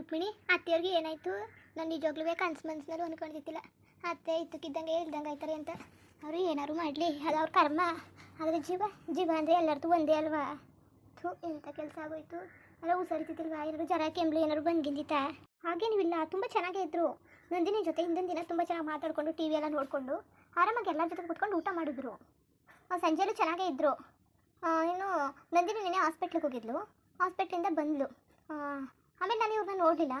ರುಕ್ಮಿಣಿ ಅತ್ತೆಯವ್ರಿಗೆ ಏನಾಯ್ತು? ನಾನು ನಿಜವಾಗ್ಲೂ ಕನ್ಸು ಮನ್ಸಿನಲ್ಲೂ ಅನ್ಕೊಂಡಿದ್ದಿಲ್ಲ. ಅತ್ತೆ ಇದ್ದಕ್ಕಿದ್ದಂಗೆ ಇಲ್ದಂಗೆ ಆಯ್ತಾರೆ ಅಂತ. ಅವರು ಏನಾದ್ರು ಮಾಡಲಿ ಅದು ಅವ್ರ ಕರ್ಮ. ಆದರೆ ಜೀವ ಜೀವ ಅಂದರೆ ಎಲ್ಲರದು ಒಂದೇ ಅಲ್ವಾ? ಥೂ ಎಂಥ ಕೆಲಸ ಆಗೋಯ್ತು? ಅಲ್ಲ ಹುಷಾರಿತಿಲ್ವಾ ಏನಾದ್ರು ಜರ ಕೆಂಬ್ಲು ಏನಾದ್ರು ಬಂದ್ಗಿಂದಿತ್ತ? ಹಾಗೇನಿಲ್ಲ ತುಂಬ ಚೆನ್ನಾಗೇ ಇದ್ದರು ನಂದಿನಿ ಜೊತೆ ಹಿಂದಿನ ದಿನ ತುಂಬ ಚೆನ್ನಾಗಿ ಮಾತಾಡ್ಕೊಂಡು ಟಿ ವಿ ಎಲ್ಲ ನೋಡಿಕೊಂಡು ಆರಾಮಾಗಿ ಎಲ್ಲರ ಜೊತೆ ಕುತ್ಕೊಂಡು ಊಟ ಮಾಡಿದ್ರು. ಸಂಜೆಲೂ ಚೆನ್ನಾಗೇ ಇದ್ದರು ಇನ್ನು ನಂದಿನಿ ನೆನೆ ಹಾಸ್ಪಿಟ್ಲಿಗೆ ಹೋಗಿದ್ಲು. ಹಾಸ್ಪಿಟ್ಲಿಂದ ಬಂದ್ಲು. ಆ, ಆಮೇಲೆ ನಾನು ಇವ್ರನ್ನ ನೋಡಲಿಲ್ಲ.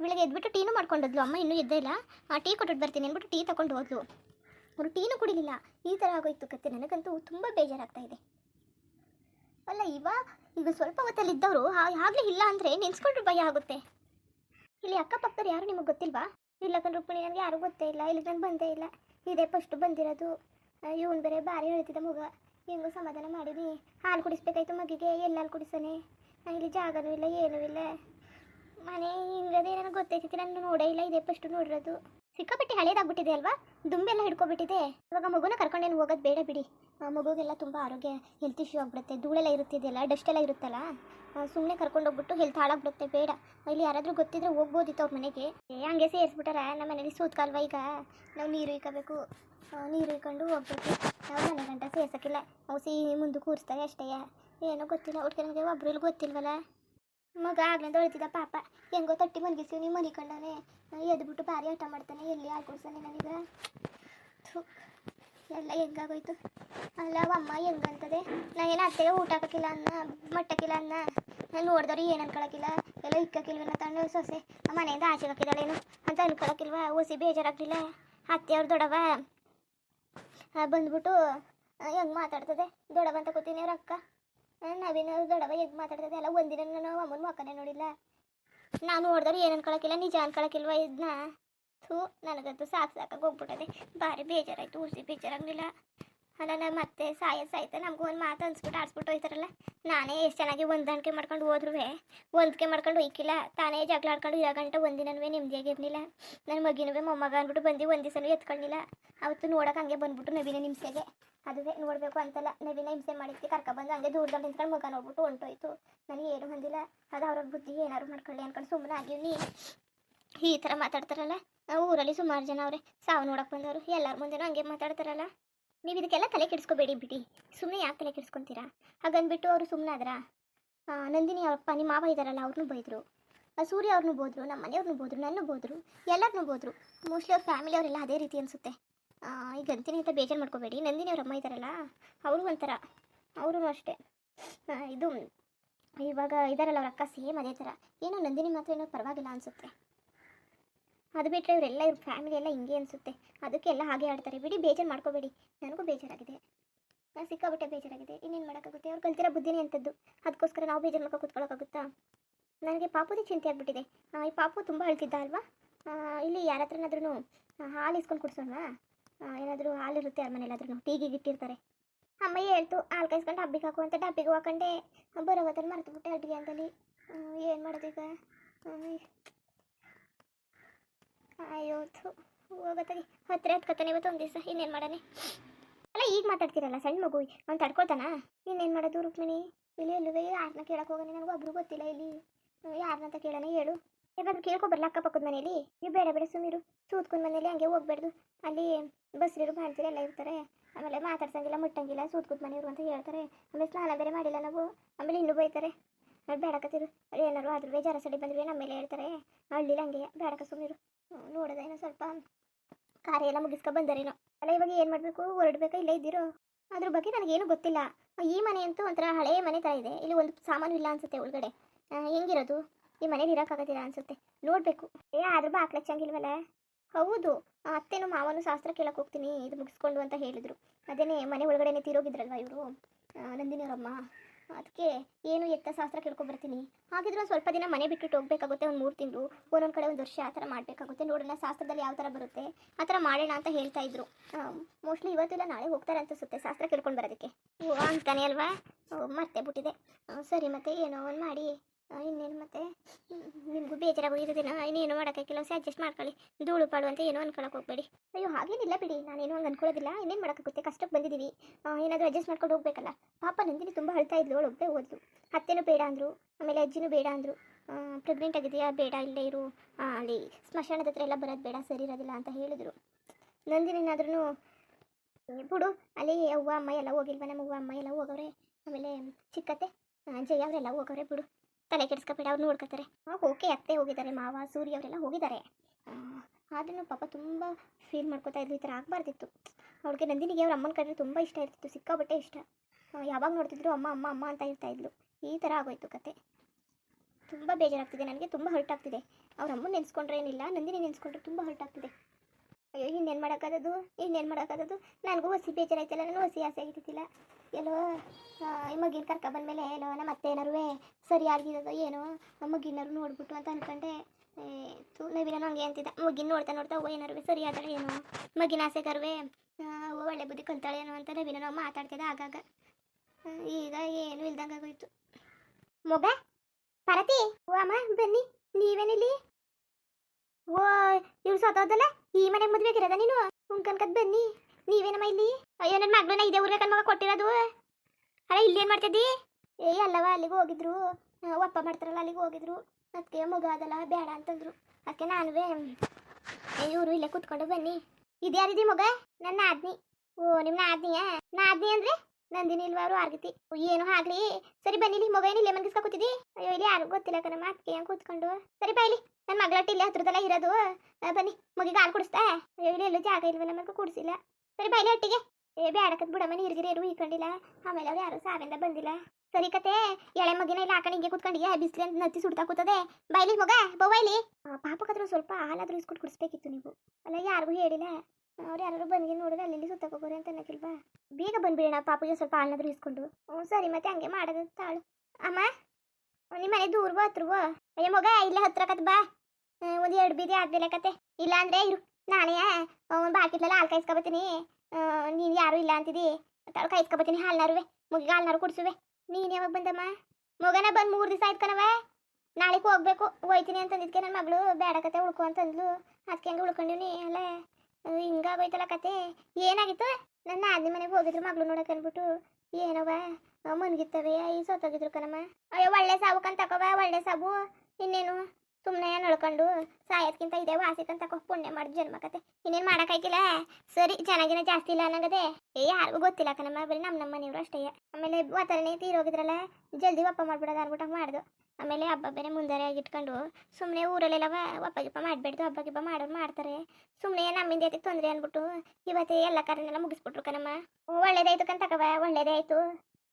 ಬೆಳಗ್ಗೆ ಎದ್ಬಿಟ್ಟು ಟೀನು ಮಾಡ್ಕೊಂಡಿದ್ಲು ಅಮ್ಮ ಇನ್ನೂ ಎದ್ದೇ ಇಲ್ಲ. ಆ, ಟೀ ಕೊಟ್ಟು ಬರ್ತೀನಿ ಅಂದ್ಬಿಟ್ಟು ಟೀ ತಗೊಂಡು ಹೋದ್ಲು. ಅವರು ಟೀನು ಕುಡಿಲಿಲ್ಲ. ಈ ಥರ ಆಗೋಯ್ತು ಕತೆ. ನನಗಂತೂ ತುಂಬ ಬೇಜಾರಾಗ್ತಾ ಇದೆ. ಅಲ್ಲ ಇವಾಗ ಈಗ ಸ್ವಲ್ಪ ಹೊತ್ತಲ್ಲಿ ಇದ್ದವರು ಆಗಲೇ ಇಲ್ಲ ಅಂದರೆ ನೆನ್ಸ್ಕೊಂಡ್ರೆ ಭಯ ಆಗುತ್ತೆ. ಇಲ್ಲಿ ಅಕ್ಕಪಕ್ಕದವ್ರು ಯಾರು ನಿಮಗೆ ಗೊತ್ತಿಲ್ವಾ? ಇಲ್ಲ ಕಣ್ ರುಕ್ಮಿಣಿ ನನಗೆ ಯಾರೂ ಗೊತ್ತೇ ಇಲ್ಲ. ಇಲ್ಲಿ ನಾನು ಬಂದೇ ಇಲ್ಲ. ಇದೇ ಫಸ್ಟ್ ಬಂದಿರೋದು. ಇವನು ಬೇರೆ ಭಾರಿ ಹೇಳ್ತಿದ್ದ ಮಗ. ಹೆಂಗೋ ಸಮಾಧಾನ ಮಾಡಿದಿ ಹಾಲು ಕುಡಿಸ್ಬೇಕಾಯ್ತು ಮಗಿಗೆ. ಎಲ್ಲ ಹಾಲು ಕುಡಿಸೋನೆ ಇಲ್ಲಿ ಜಾಗನೂ ಇಲ್ಲ ಏನೂ ಇಲ್ಲ. ಮನೆ ಇಲ್ಲದೆ ನನಗೆ ಗೊತ್ತೈತಿ ನಾನು ನೋಡೇ ಇಲ್ಲ ಇದೇ ಫಸ್ಟ್ ನೋಡಿರೋದು. ಸಿಕ್ಕಾಪಟ್ಟೆ ಹಳೇದಾಗ್ಬಿಟ್ಟಿದೆ ಅಲ್ವಾ? ದುಂಬೆಲ್ಲ ಹಿಡ್ಕೊಬಿಟ್ಟಿದೆ. ಇವಾಗ ಮಗುನ ಕರ್ಕೊಂಡೇನು ಹೋಗೋದು ಬೇಡ ಬಿಡಿ. ಆ, ಮಗುಗೆಲ್ಲ ತುಂಬ ಆರೋಗ್ಯ ಹೆಲ್ತ್ ಇಶ್ಯೂ ಆಗ್ಬಿಡುತ್ತೆ. ಧೂಳೆಲ್ಲ ಇರುತ್ತಿದೆಯಲ್ಲ ಡಸ್ಟ್ ಎಲ್ಲ ಇರುತ್ತಲ್ಲ? ಸುಮ್ಮನೆ ಕರ್ಕೊಂಡೋಗ್ಬಿಟ್ಟು ಹೆಲ್ತ್ ಹಾಳಾಗ್ಬಿಡುತ್ತೆ ಬೇಡ. ಇಲ್ಲಿ ಯಾರಾದರೂ ಗೊತ್ತಿದ್ರೆ ಹೋಗ್ಬೋದಿತ್ತು ಅವ್ರ ಮನೆಗೆ. ಏ ಹಂಗೆ ಸೇರಿಸ್ಬಿಟ್ಟಾರ? ನಮ್ಮ ಮನೇಲಿ ಸೂತ್ಕಲ್ವ ಈಗ? ನಾವು ನೀರು ಇಕ್ಕಬೇಕು ನೀರು ಇಕ್ಕೊಂಡು ಹೋಗ್ಬೇಕು. ನಾವು ಮನೆ ಗಂಟ ಸೇರ್ಸೋಕ್ಕಿಲ್ಲ. ಅವು ಸೀ ಮುಂದೆ ಕೂರಿಸ್ತಾರೆ ಅಷ್ಟೇ. ಏನೋ ಗೊತ್ತಿಲ್ಲ ಒಟ್ಟಿಗೆ ನಮಗೆ ಒಬ್ರು ಇಲ್ಲಿ ಗೊತ್ತಿಲ್ವಲ್ಲ? ಮಗ ಆಗ್ಲಿಂದ ಹೊಳಿತಿದ್ದ ಪಾಪ. ಹೆಂಗೋ ತಟ್ಟಿ ಮಲಗಿಸ್ತೀವಿ ನೀವು ಮನೆ ಕಂಡಾನೆ ಎದ್ಬಿಟ್ಟು ಭಾರಿ ಆಟ ಮಾಡ್ತಾನೆ, ಎಲ್ಲಿ ಆಡ್ಕೊಡ್ಸಾನೆ ನನಗೆ ಎಲ್ಲ ಹೆಂಗಾಗೋಯ್ತು? ಅಲ್ಲ ಅಮ್ಮ ಹೆಂಗಂತದೆ? ನಾನೇನು ಅತ್ತೆಗೆ ಊಟ ಹಾಕಕ್ಕಿಲ್ಲ ಅನ್ನ ಮಟ್ಟಕ್ಕಿಲ್ಲ ಅನ್ನ? ನಾನು ನೋಡಿದವ್ರು ಏನು ಅನ್ಕೊಳಕಿಲ್ಲ. ಎಲ್ಲ ಇಕ್ಕಕ್ಕಿಲ್ವಲ್ಲ ತಂದು ಸೊಸೆ. ಮನೆಯಿಂದ ಆಚೆ ಹಾಕಿದಾಳೇನು ಅಂತ ಅನ್ಕೊಳಕಿಲ್ವ? ಓಸಿ ಬೇಜಾರಾಗ್ಲಿಲ್ಲ? ಅತ್ತೆಯವ್ರು ದೊಡವ ಬಂದ್ಬಿಟ್ಟು ಹೆಂಗೆ ಮಾತಾಡ್ತದೆ? ದೊಡವ ಅಂತ ಕೂತೀನಿ ಅವ್ರ ಅಕ್ಕ. ನವೀನ ದೊಡ್ಡವ ಹೆಂಗೆ ಮಾತಾಡ್ತದೆ ಎಲ್ಲ ಒಂದಿನ ನಾವು ಅಮ್ಮನ ಮಕ್ಕನೇ ನೋಡಿಲ್ಲ. ನಾನು ನೋಡಿದ್ರೆ ಏನು ಅನ್ಕೊಳಕಿಲ್ಲ, ನಿಜ ಅನ್ಕೊಳಕಿಲ್ವ ಇದನ್ನ ಥೂ, ನನಗಂತೂ ಸಾಕು ಸಾಕಾಗಿ ಹೋಗ್ಬಿಟ್ಟದೆ. ಭಾರಿ ಬೇಜಾರಾಯಿತು ಉಸಿ ಬೇಜಾರಾಗಲಿಲ್ಲ. ಅಲ್ಲ ಮತ್ತೆ ಸಾಯ ಸಾಯ್ತ ನಮಗೂ ಒಂದು ಮಾತು ಅನ್ಸ್ಬಿಟ್ಟು ಆಡ್ಸ್ಬಿಟ್ಟು ಹೋಯ್ತಾರಲ್ಲ. ನಾನೇ ಎಷ್ಟು ಚೆನ್ನಾಗಿ ಹೊಂದಾಣಿಕೆ ಮಾಡ್ಕೊಂಡು ಹೋದ್ರೂ ಹೊಂದಿಕೆ ಮಾಡ್ಕೊಂಡು ಹೋಯ್ಕಿಲ್ಲ. ತಾನೇ ಜಗಳ ಆಡ್ಕೊಂಡು ಇರೋ ಗಂಟೆ ಒಂದಿನವೇ ನೆಮ್ಮದಿಯಾಗಿರ್ಲಿಲ್ಲ ನನ್ನ ಮಗಿನವೇ ಮೊಮ್ಮಗ ಅಂದ್ಬಿಟ್ಟು ಬಂದು ಒಂದು ಎತ್ಕೊಂಡಿಲ್ಲ. ಅವತ್ತು ನೋಡಕ್ಕೆ ಹಂಗೆ ಬಂದ್ಬಿಟ್ಟು ನವೀನ ಹಿಂಸೆಗೆ. ಅದುವೇ ನೋಡಬೇಕು ಅಂತಲ್ಲ, ನವೀನ ಹಿಂಸೆ ಮಾಡಿದ್ದೆ ಕರ್ಕ ಬಂದು ಹಂಗೆ ದೂರದಲ್ಲಿ ನಿಂತ್ಕೊಂಡು ಮಗ ನೋಡ್ಬಿಟ್ಟು ಹೊಂಟೋಯ್ತು. ನನಗೆ ಏನು ಹೊಂದಿಲ್ಲ. ಅದು ಅವ್ರ ಬುದ್ಧಿ ಏನಾದ್ರು ಮಾಡ್ಕೊಳ್ಳಿ ಅನ್ಕೊಂಡು ಸುಮ್ಮನೆ ಆಗಿವ್ನಿ. ಈ ಥರ ಮಾತಾಡ್ತಾರಲ್ಲ ಊರಲ್ಲಿ ಸುಮಾರು ಜನ ಅವ್ರೆ. ಸಾವು ನೋಡಕ್ಕೆ ಬಂದವರು. ಎಲ್ಲರ ಮುಂದೆನೂ ಹಂಗೆ ಮಾತಾಡ್ತಾರಲ್ಲ. ನೀವು ಇದಕ್ಕೆಲ್ಲ ತಲೆ ಕೆಡಿಸ್ಕೋಬೇಡಿ ಬಿಡಿ. ಸುಮ್ಮನೆ ಯಾಕೆ ತಲೆ ಕೆಡಿಸ್ಕೊಂತೀರಾ? ಹಾಗಂದ್ಬಿಟ್ಟು ಅವರು ಸುಮ್ಮನಾದ್ರಾ ನಂದಿನಿ ಅವರಪ್ಪ ನಿಮ್ಮ ಮಾವ ಇದ್ದಾರಲ್ಲ ಅವ್ರನ್ನೂ ಬೈದರು. ಸೂರ್ಯ ಅವ್ರನ್ನೂ ಬೋದ್ರು ನಮ್ಮ ಮನೆಯವ್ರನ್ನೂ ಬೋದ್ರು, ನನ್ನ ಬೋದ್ರು ಎಲ್ಲರನ್ನೂ ಬೋದ್ರು. ಮೋಸ್ಟ್ಲಿ ಅವ್ರ ಫ್ಯಾಮಿಲಿ ಅವರೆಲ್ಲ ಅದೇ ರೀತಿ ಅನಿಸುತ್ತೆ. ಈಗ ಅಂತೀನಿ ಅಂತ ಬೇಜಾರು ಮಾಡ್ಕೋಬೇಡಿ. ನಂದಿನಿ ಅವ್ರ ಅಮ್ಮ ಇದ್ದಾರಲ್ಲ ಅವರು ಒಂಥರ ಅವರು ಅಷ್ಟೇ. ಇದು, ಇವಾಗ ಇದಾರಲ್ಲ ಅವ್ರ ಅಕ್ಕ ಸೇಮ್ ಅದೇ ಥರ. ಏನೋ ನಂದಿನಿ ಮಾತ್ರ ಏನೋ ಪರವಾಗಿಲ್ಲ ಅನಿಸುತ್ತೆ. ಅದು ಬಿಟ್ಟರೆ ಇವರೆಲ್ಲ ಇವ್ರ ಫ್ಯಾಮಿಲಿ ಎಲ್ಲ ಹಿಂಗೆ ಅನಿಸುತ್ತೆ. ಅದಕ್ಕೆಲ್ಲ ಹಾಗೆ ಆಡ್ತಾರೆ. ಬಿಡಿ, ಬೇಜಾರು ಮಾಡ್ಕೋಬೇಡಿ. ನನಗೂ ಬೇಜಾರಾಗಿದೆ. ನಾನು ಸಿಕ್ಕಾಬಿಟ್ಟೆ ಬೇಜಾರಾಗಿದೆ. ಇನ್ನೇನು ಮಾಡೋಕ್ಕಾಗುತ್ತೆ? ಅವ್ರು ಕಲ್ತಿರೋ ಬುದ್ಧಿನೇ ಅಂಥದ್ದು. ಅದಕ್ಕೋಸ್ಕರ ನಾವು ಬೇಜಾರು ಮಾಡ್ಕೊ ಕೂತ್ಕೊಳ್ಳೋಕ್ಕಾಗುತ್ತಾ ನನಗೆ ಪಾಪುದೇ ಚಿಂತೆ ಆಗಿಬಿಟ್ಟಿದೆ. ಈ ಪಾಪು ತುಂಬ ಅಳ್ತಿದ್ದ ಅಲ್ವಾ? ಇಲ್ಲಿ ಯಾರ ಹತ್ರನಾದ್ರೂ ಹಾಲು ಇಸ್ಕೊಂಡು ಕುಡಿಸೋಣ ಏನಾದರೂ ಹಾಲು ಇರುತ್ತೆ ಅವ್ರ ಮನೇಲಾದ್ರೂ ಟೀಗಿಗೆ ಇಟ್ಟಿರ್ತಾರೆ. ಅಮ್ಮಯ್ಯ ಹೇಳ್ತು, ಹಾಲು ಕಾಯಿಸ್ಕೊಂಡು ಹಬ್ಬಿಗೆ ಹಾಕು ಅಂತ ಡಬ್ಬಿಗೆ ಹಾಕೊಂಡೆ. ಬರೋ ಹೊತ್ತಲ್ಲಿ ಮರೆತು ಬಿಟ್ಟೆ ಅಡುಗೆ ಅಂತಲ್ಲಿ. ಏನು ಮಾಡೋದೀಗ? ಅಯ್ಯೋ, ಥು. ಹೋಗತ್ತರಿ ಹತ್ತಿರ ಹತ್ಕೋತಾನೆ ಇವತ್ತು ಒಂದು ದಿವಸ. ಇನ್ನೇನು ಮಾಡಾನೆ ಅಲ್ಲ, ಈಗ ಮಾತಾಡ್ತೀರಲ್ಲ ಸಣ್ಣ ಮಗು. ಅವ್ನು ತಡ್ಕೋತಾನ? ಇನ್ನೇನು ಮಾಡೋದು ರುಕ್ಮಿಣಿ? ಇಲ್ಲಿ ಎಲ್ಲುವೆ ಯಾರನ್ನ ಕೇಳಕ್ಕೆ ಹೋಗೋಣ ನನಗೂ ಒಬ್ರು ಗೊತ್ತಿಲ್ಲ ಇಲ್ಲಿ. ಯಾರನ್ನಂತ ಕೇಳೋಣ ಹೇಳು. ಯಾರಾದ್ರೂ ಕೇಳ್ಕೊಬರಲ್ಲ ಅಕ್ಕಪಕ್ಕದ ಮನೇಲಿ? ನೀವು ಬೇಡ ಬೇಡ ಸುಮೀರು ಸೂತ್ಕೊಂಡ್ ಮನೇಲಿ ಹಂಗೆ ಹೋಗ್ಬಾರ್ದು ಅಲ್ಲಿ ಬಸ್ರಿರು ಮಾಡ್ತೀರಿ ಎಲ್ಲ ಇರ್ತಾರೆ. ಆಮೇಲೆ ಮಾತಾಡ್ಸಂಗಿಲ್ಲ, ಮುಟ್ಟಂಗಿಲ್ಲ ಸೂತ್ಕೂತ್ ಮನೆಯವರು ಅಂತ ಹೇಳ್ತಾರೆ. ಆಮೇಲೆ ಸ್ನಾನ ಬೇರೆ ಮಾಡಿಲ್ಲ ನಾವು. ಆಮೇಲೆ ಇನ್ನೂ ಬೈತಾರೆ. ಬೇಡಕತ್ತಿರು ಏನಾರು ಆದ್ರೂ ಬೇಜಾರ ಸಡಿ ಬಂದ್ರೆ ನಮ್ಮ ಮೇಲೆ ಹೇಳ್ತಾರೆ. ಹಳ್ಳಿಲಿ ಹಂಗೆ. ಬೇಡಕ ಸುಮೀರು ನೋಡೋದೇನೋ ಸ್ವಲ್ಪ ಕಾರ್ಯ ಎಲ್ಲ ಮುಗಿಸ್ಕೊ ಬಂದರೇನೋ. ಅಲ್ಲ, ಇವಾಗ ಏನು ಮಾಡಬೇಕು? ಹೊರಡ್ಬೇಕಾ? ಇಲ್ಲೇ ಇದ್ದೀರೋ? ಅದ್ರ ಬಗ್ಗೆ ನನಗೇನು ಗೊತ್ತಿಲ್ಲ. ಈ ಮನೆ ಅಂತೂ ಒಂಥರ ಹಳೆ ಮನೆ ಥರ ಇದೆ. ಇಲ್ಲಿ ಒಂದು ಸಾಮಾನು ಇಲ್ಲ ಅನ್ಸುತ್ತೆ ಒಳಗಡೆ. ಹೆಂಗಿರೋದು? ಈ ಮನೇಲಿ ಇರೋಕ್ಕಾಗೋದಿಲ್ಲ ಅನ್ಸುತ್ತೆ. ನೋಡಬೇಕು. ಏ, ಆದ್ರೂ ಬಾ ಹೌದು. ಅತ್ತೇನು ಮಾವನು ಶಾಸ್ತ್ರ ಕೇಳಕ್ಕೆ ಹೋಗ್ತೀನಿ. ಇದು ಮುಗಿಸ್ಕೊಂಡು ಅಂತ ಹೇಳಿದ್ರು. ಅದೇನೇ ಮನೆ ಒಳಗಡೆನೆ ತೀರೋಗಿದ್ರಲ್ವ ಇವರು? ನಂದಿನಿ ಅವರಮ್ಮ ಅದಕ್ಕೆ ಏನು ಎತ್ತ ಶಾಸ್ತ್ರ ಕೇಳ್ಕೊಬರ್ತೀನಿ ಹಾಗಿದ್ರೆ ಒಂದು ಸ್ವಲ್ಪ ದಿನ ಮನೆ ಬಿಟ್ಟು ಹೋಗ್ಬೇಕಾಗುತ್ತೆ, ಒಂದು ಮೂರು ತಿಂಗಳು, ಒಂದೊಂದು ಕಡೆ ಒಂದು ವರ್ಷ ಆ ಥರ ಮಾಡಬೇಕಾಗುತ್ತೆ. ನೋಡೋಣ, ಶಾಸ್ತ್ರದಲ್ಲಿ ಯಾವ ಥರ ಬರುತ್ತೆ, ಆ ಥರ ಮಾಡೋಣ ಅಂತ ಹೇಳ್ತಾ ಇದ್ರು. ಮೋಸ್ಟ್ಲಿ ಇವತ್ತಿಲ್ಲ, ನಾಳೆ ಹೋಗ್ತಾರೆ ಅನ್ಸುತ್ತೆ ಶಾಸ್ತ್ರ ಕೇಳ್ಕೊಂಡು ಬರೋದಕ್ಕೆ. ಓ ಅಂತಾನೆ ಅಲ್ವಾ? ಮತ್ತೆ ಬಿಟ್ಟಿದೆ. ಸರಿ ಮತ್ತೆ ಏನೋ ಒಂದು ಮಾಡಿ. ಇನ್ನೇನು ಮತ್ತೆ? ನಿಮಗೂ ಇರೋದಿಲ್ಲ ಇನ್ನೇನು ಮಾಡೋಕ್ಕಾಗಿಲ್ಲ ಸಹ ಅಡ್ಜಸ್ಟ್ ಮಾಡ್ಕೊಳ್ಳಿ. ಧೂಳು ಪಾಡು ಅಂತ ಏನೋ ಅನ್ಕೊಳಕ್ಕೆ ಹೋಗಬೇಡಿ. ಅಯ್ಯೋ, ಹಾಗೇನಿಲ್ಲ ಬಿಡಿ. ನಾನೇನು ಹಂಗೆ ಅನ್ಕೊಳ್ಳೋದಿಲ್ಲ ಇನ್ನೇನು ಮಾಡೋಕ್ಕಾಗುತ್ತೆ ಕಷ್ಟಕ್ಕೆ ಬಂದಿದ್ದೀವಿ ಏನಾದರೂ ಅಡ್ಜಸ್ಟ್ ಮಾಡ್ಕೊಂಡು ಹೋಗ್ಬೇಕಲ್ಲ. ಪಾಪ ನಂದಿನಿ ತುಂಬ ಅಳ್ತಾ ಇದ್ಲು, ಅವಳು ಒಬ್ಬಳೇ ಓದ್ಲು ಅತ್ತೆನೂ ಬೇಡ ಅಂದರು, ಆಮೇಲೆ ಅಜ್ಜಿನೂ ಬೇಡ ಅಂದರು. ಪ್ರೆಗ್ನೆಂಟ್ ಆಗಿದೆಯಾ? ಬೇಡ, ಇಲ್ಲೇ ಇರು. ಅಲ್ಲಿ ಸ್ಮಶಾನದ ಹತ್ರ ಎಲ್ಲ ಬರೋದು ಬೇಡ, ಸರಿ ಇರೋದಿಲ್ಲ ಅಂತ ಹೇಳಿದರು. ನಂದಿನೇನಾದ್ರೂ ಬಿಡು. ಅಲ್ಲಿ ಅವ್ವ, ಅಮ್ಮ ಎಲ್ಲ ಹೋಗಿಲ್ವ ನಮ್ಮ ಅವ್ವ, ಅಮ್ಮ ಎಲ್ಲ ಹೋಗವ್ರೆ. ಆಮೇಲೆ ಚಿಕ್ಕತ್ತೆ ಜಯ ಅವರೆಲ್ಲ ಹೋಗವ್ರೆ, ಬಿಡು. ತಲೆ ಕೆಡಿಸ್ಕೊಬೇಡ, ಅವ್ರು ನೋಡ್ಕೊತಾರೆ. ಓಕೆ, ಅತ್ತೆ ಹೋಗಿದ್ದಾರೆ, ಮಾವ ಸೂರ್ಯ ಅವರೆಲ್ಲ ಹೋಗಿದ್ದಾರೆ. ಆದ್ರೂ ಪಾಪ ತುಂಬ ಫೀಲ್ ಮಾಡ್ಕೋತಾ ಇದ್ರು ಈ ಥರ ಆಗಬಾರ್ದಿತ್ತು. ಅವಳಿಗೆ ನಂದಿನಿಗೆ ಅವ್ರ ಅಮ್ಮನ ಕಂಡ್ರೆ ತುಂಬ ಇಷ್ಟ ಇರ್ತಿತ್ತು ಸಿಕ್ಕಾಬಟ್ಟೆ ಇಷ್ಟ. ಯಾವಾಗ ನೋಡ್ತಿದ್ರು ಅಮ್ಮ ಅಮ್ಮ ಅಮ್ಮ ಅಂತ ಇರ್ತಾ ಇದ್ಲು. ಈ ಥರ ಆಗೋಯ್ತು ಕತೆ. ತುಂಬ ಬೇಜಾರಾಗ್ತಿದೆ, ನನಗೆ ತುಂಬ ಹರ್ಟ್ ಆಗ್ತಿದೆ. ಅವ್ರ ಅಮ್ಮನ ನೆನೆಸ್ಕೊಂಡ್ರೆ ಏನಿಲ್ಲ, ನಂದಿನಿ ನೆನೆಸ್ಕೊಂಡ್ರೆ ತುಂಬ ಹರ್ಟ್ ಆಗ್ತಿದೆ. ಅಯ್ಯೋ, ಇನ್ನೇನು ಮಾಡೋಕ್ಕಾಗೋದು ಇನ್ನೇನು ಮಾಡೋಕ್ಕಾಗೋದು ನನಗೂ ಹಸಿ ಬೇಜಾರಾಯ್ತಲ್ಲ, ನನಗೂ ಹಸಿ ಆಸೆ ಆಗಿದ್ದಿಲ್ಲ ಎಲ್ಲೋ ಮಗಿನ ಕರ್ಕ ಬಂದಮೇಲೆ ಏನೋ, ನಮ್ಮ ಅತ್ತೆ ಏನಾರು ಸರಿ ಆಗಿರೋದು ಏನೋ ಮಗಿನಾರು ನೋಡ್ಬಿಟ್ಟು ಅಂತ ಅನ್ಕೊಂಡೆ. ತು ನವೀನ ಹಂಗೆ ಅಂತಿದ್ದ. ಮಗಿನ ನೋಡ್ತಾ ನೋಡ್ತಾ ಓ ಏನಾರು ಸರಿ ಆದಳೆ ಏನೋ, ಮಗಿನ ಆಸೆ ಅವ್ವ ಒಳ್ಳೆ ಬುದ್ಧಿ ಕಲ್ತಾಳೇನೋ ಅಂತ ನವೀನ ನಾವು ಮಾತಾಡ್ತಿದ್ದ ಆಗಾಗ. ಈಗ ಏನು ಇಲ್ದಂಗೆ ಆಗೋಯ್ತು. ಮೊಬ, ಪಾರತಿ, ಓ, ಅಮ್ಮ, ಬನ್ನಿ, ನೀವೇನಿಲ್ಲಿ? ಓ, ಇವ್ರು ಸೋತೋದಲ್ಲ ಈ ಮನೆಗೆ ಮದ್ವೆಗಿರೋದ ನೀನು? ಉಂಕನ್ಕದ್ ಬನ್ನಿ, ನೀವೇನಮ್ಮ ಇಲ್ಲಿ? ಅಯ್ಯೋ ನನ್ನ ಮಗಳನ್ನ ಇದೇ ಊರಿಗೆ ಕಣ್ಮಗ ಕೊಟ್ಟಿರೋದು. ಅಲ್ಲ ಇಲ್ಲೇನು ಮಾಡ್ತಿದ್ದಿ? ಏಯ್ ಅಲ್ಲವ ಅಲ್ಲಿಗೆ ಹೋಗಿದ್ರು. ಒಪ್ಪ ಮಾಡ್ತಾರಲ್ಲ, ಅಲ್ಲಿಗೆ ಹೋಗಿದ್ರು. ಅದಕ್ಕೆ ಮಗ ಅದಲ್ಲ, ಬೇಡ ಅಂತಂದ್ರು. ಅದಕ್ಕೆ ನಾನುವೇ. ಇವರು ಇಲ್ಲೇ ಕೂತ್ಕೊಂಡು ಬನ್ನಿ. ಇದ್ಯಾರಿದಿ ಮಗ? ನನ್ನ ಆದ್ನಿ ಓ ನಿಮ್ಮ ನಾದ್ನಿಯಾ ನಾದ್ನಿ ಅಂದ್ರೆ? ನಂದಿನಿ ಇಲ್ವಾ ಅವರು ಆರ್ಗತಿ ಏನು ಆಗ್ಲಿ. ಸರಿ ಬನ್ನಿ, ಇಲ್ಲಿ ಮಗ ಏನಿಲ್ಲ ಇಲ್ಲೇ ಮನ್ಗಿಸ್ಕೊ ಕೂತಿದ್ದಿ? ಅಯ್ಯೋ, ಇಲ್ಲಿ ಯಾರು ಗೊತ್ತಿಲ್ಲ ಕಣಮ್ಮ ಅದಕ್ಕೆ ಹೆಂಗೆ ಕೂತ್ಕೊಂಡು. ಸರಿ ಬಾಯ್ಲಿ ನನ್ನ ಮಗಳಟ್ಟಿ ಇಲ್ಲಿ ಹತ್ರದಲ್ಲ ಇರೋದು. ಬನ್ನಿ, ಮಗಿಗೆ ಹಾಲು ಕುಡಿಸ್ತಾ. ಅಯ್ಯೋ, ಇಲ್ಲಿ ಎಲ್ಲೂ ಜಾಗ ಇಲ್ವ ನಮಗೆ ಕುಡಿಸಿಲ್ಲ. ಸರಿ ಬಾಯ್ಲಿ ಒಟ್ಟಿಗೆ ಏ ಅಡಕದ್ ಬಿಡಮ್ಮ ನೀರ್ಗಿರಿ ಏನು ಈಕೊಂಡಿಲ್ಲ ಆಮೇಲೆ ಅವ್ರು ಯಾರು? ಸಾವಿಂದ ಬಂದಿಲ್ಲ. ಸರಿ ಕತೆ ಎಳೆ ಮಗಿನ ಇಲ್ಲ ಆಕಡೆ ಹಿಂಗೆ ಕೂತ್ಕೊಂಡಿಗೆ ಬಿಸಿಲು ಅಂತ ನತ್ತಿ ಸುಡ್ತಾ ಕೂತದೆ. ಬೈಲಿ ಮಗ ಬೈಲಿ ಪಾಪಕ್ಕಾದ್ರೂ ಸ್ವಲ್ಪ ಹಾಲಾದ್ರೂ ಇಸ್ಕೊಟ್ಟು ಕುಡಿಸ್ಬೇಕಿತ್ತು ನೀವು. ಅಲ್ಲ, ಯಾರಿಗೂ ಹೇಳಿಲ್ಲ. ಅವ್ರು ಯಾರು ಬಂದಿಗೆ ನೋಡಿದ್ರೆ ಅಲ್ಲಿ ಸುತ್ತ ಹೋಗೋರೆ ಅಂತ ಅನ್ನಕ್ಕಿಲ್ವಾ ಬೇಗ ಬಂದ್ಬಿಡೋಣ ಪಾಪಗೆ ಸ್ವಲ್ಪ ಹಾಲಾದ್ರೂ ಇಸ್ಕೊಂಡು. ಹ್ಞೂ, ಸರಿ ಮತ್ತೆ ಹಂಗೆ ಮಾಡೋದು ತಾಳು. ಅಮ್ಮ ನಿಮ್ಮ ಮನೆ ದೂರ್ವೋ, ಹತ್ರವೋ? ಅಯ್ಯ, ಮಗ, ಇಲ್ಲೇ ಹತ್ರ ಕತ್ ಬಾ. ಒಂದು ಎರಡು ಬೀದಿ ಆದ್ಮೇಲೆ ಕತೆ ಇಲ್ಲ ಅಂದ್ರೆ ಇರು ನಾನೇ ಒಂದು ಬಾಕಿಟ್ಲೆಲ್ಲ ಹಾಲು ಕಾಯಿಸ್ಕೊಬತ್ತೀನಿ ನೀನು ಯಾರು ಇಲ್ಲ ಅಂತಿದಿ? ತಾಳು ಇಸ್ಕೊಬತ್ತೀನಿ ಹಾಲ್ನಾರುವೆ, ಮುಗಿಗೆ ಹಾಲ್ನಾರು ಕುಡಿಸುವೆ. ನೀನು ಯಾವಾಗ ಬಂದಮ್ಮ? ಮಗನ ಬಂದು ಮೂರು ದಿವಸ ಆಯ್ತು ಕಣವ ನಾಳೆಗೆ ಹೋಗ್ಬೇಕು, ಹೋಯ್ತೀನಿ ಅಂತಂದಿದ್ಕೆ ನನ್ನ ಮಗಳು ಬೇಡ ಕತೆ ಉಳ್ಕೊ ಅಂತಂದ್ಲು. ಅದಕ್ಕೆ ಹಂಗೆ ಉಳ್ಕೊಂಡಿವ್ನಿ ಅಲ್ಲ. ಹಿಂಗಾಗೋಯ್ತಲ್ಲ ಕತೆ. ಏನಾಗಿತ್ತು? ನನ್ನ ಆದ್ನಿ ಮನೆಗೆ ಹೋಗಿದ್ರು ಮಗಳು ನೋಡಕ್ಕೆ ಅಂದ್ಬಿಟ್ಟು. ಏನವ ಮನ್ಗಿತ್ತವೆ ಈ ಸೋತೋಗಿದ್ರು ಕಣಮ್ಮ. ಅಯ್ಯೋ, ಒಳ್ಳೆ ಸಾಬು ಕಂತಕವ ಒಳ್ಳೆ ಸಾಬು ಇನ್ನೇನು? ಸುಮ್ಮನೆ ನೋಡ್ಕೊಂಡು ಸಾಯೋದ್ಕಿಂತ ಇದೆ ವಾಸಿಕಂತ ಪುಣ್ಯ ಮಾಡಿ ಜನ್ಮ ಕತೆ ಇನ್ನೇನು ಮಾಡೋಕ್ಕಾಗಿಲ್ಲ ಸರಿ, ಚೆನ್ನಾಗಿನ ಜಾಸ್ತಿ ಇಲ್ಲ ಅನ್ನಂಗದೆ. ಏ, ಯಾರಿಗೂ ಗೊತ್ತಿಲ್ಲ ಕಣಮ್ಮ, ಬರೀ ನಮ್ಮ ನಮ್ಮ ಮನೆಯವರು ಅಷ್ಟೇ. ಆಮೇಲೆ ವಾತಾವರಣ ತೀರೋಗಿದ್ರಲ್ಲ, ಜಲ್ದಿ ಒಪ್ಪ ಮಾಡ್ಬಿಡೋದು ಅನ್ಬಿಟ್ಟು ಮಾಡ್ದು. ಆಮೇಲೆ ಹಬ್ಬ ಬೇರೆ ಮುಂದಾರೆ ಇಟ್ಕೊಂಡು ಸುಮ್ಮನೆ ಊರಲ್ಲೆಲ್ಲ ಒಪ್ಪ ಗಿಪ್ಪ ಮಾಡಬೇಡ್ದು, ಹಬ್ಬ ಮಾಡೋರು ಮಾಡ್ತಾರೆ. ಸುಮ್ಮನೆ ನಮ್ಮಿಂದ ಯಾಕೆ ತೊಂದರೆ ಅಂದ್ಬಿಟ್ಟು ಇವತ್ತೇ ಎಲ್ಲ ಕಾರ್ಯನೆಲ್ಲ ಮುಗಿಸ್ಬಿಟ್ರು ಕಣಮ್ಮ. ಒಳ್ಳೇದಾಯ್ತು ಕಣ್ ತಗವ ಒಳ್ಳೇದೇ ಆಯ್ತು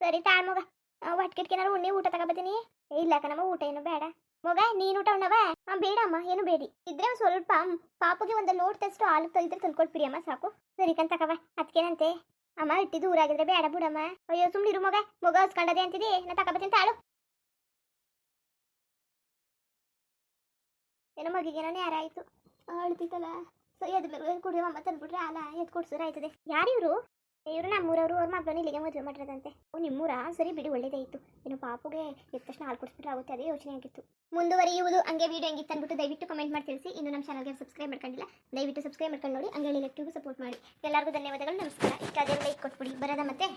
ಸರಿ, ತಾಳ್ಮಗ. ಒಟ್ಕಿಟ್ಕಿನಾರು ಉಣ್ಣಿ ಊಟ ತಗೋಬತ್ತೀನಿ ಇಲ್ಲ ಕಣಮ್ಮ, ಊಟ ಏನು ಬೇಡ. ಮಗ, ನೀನು ಊಟ ಉಣ್ಣವ? ಬೇಡಮ್ಮ, ಏನು ಬೇಡಿ. ಇದ್ರೆ ಸ್ವಲ್ಪ ಪಾಪಗೆ ಒಂದು ಲೋಟದಷ್ಟು ಹಾಲು ತಂದ್ಕೊಟ್ಬಿಡಿ ಅಮ್ಮ ಸಾಕು. ಸರಿ ಕಂತಕವ ಅದಕ್ಕೇನಂತೆ ಅಮ್ಮ, ಇಟ್ಟಿದ್ದು ಊರಾಗಿದ್ರೆ ಬೇಡ ಬಿಡಮ್ಮ. ಅಯ್ಯೋ ಸುಮ್ನಿರು ಮಗ ಮಗ ಹೊಸ್ಕೊಂಡದೆ ಅಂತಿದಿ ನಾ ತಗೋಬತ್ತೀನಿ ತಾಳು ಏನೋ ಮಗಿಗೆ ಏನೋ ಆಯ್ತು. ಅಳ್ತಿತ್ತಲ್ಲ ಸೊ ಎದ್ ಮೇಲೆ ಕುಡಿಯೋ ಅಮ್ಮ ತಂದ್ಬಿಟ್ರೆ ಅಲ್ಲ ಎದ್ ಕುಡ್ಸಿದ್ರೆ ಆಯ್ತದೆ ಯಾರಿವ್ರು ಇವರು ನಮ್ಮೂರವರು ಅವ್ರ ಮಗನ ಇಲ್ಲಿಗೆ ಮದುವೆ ಮಾಡಿರೋದಂತೆ. ಓ ನಿಮ್ಮೂರ ಸರಿ ಬಿಡಿ ಒಳ್ಳೇದೇ ಇತ್ತು ಇನ್ನು ಪಾಪುಗೆ ಎದ್ದ ತಕ್ಷಣ ಹಾಲು ಆಗುತ್ತೆ ಅದೇ ಯೋಚನೆ ಆಗಿತ್ತು. ಮುಂದುವರಿಯುವುದು ಹಂಗೆ ವೀಡಿಯೋ ಹೆಂಗಿತ್ತು ಅಂದ್ಬಿಟ್ಟು ದಯವಿಟ್ಟು ಕಮೆಂಟ್ ಮಾಡಿ ತಿಳಿಸಿ. ಇನ್ನು ನಮ್ಮ ಚಾನಲ್ಗೆ ಸಬ್ಸ್ಕ್ರೈಬ್ ಮಾಡ್ಕೊಂಡಿಲ್ಲ, ದಯವಿಟ್ಟು ಸಬ್ಸ್ಕ್ರೈಬ್ ಮಾಡ್ಕೊಂಡು ನೋಡಿ, ಹಂಗೆ ಎಲೆಕ್ಟ್ರಿಗೂ ಸಪೋರ್ಟ್ ಮಾಡಿ. ಎಲ್ಲರಿಗೂ ಧನ್ಯವಾದಗಳು, ನಮಸ್ಕಾರ. ಇಷ್ಟ ಅದೇ ಲೈಕ್ ಕೊಟ್ಬಿಡಿ. ಬರೋದ ಮತ್ತೆ?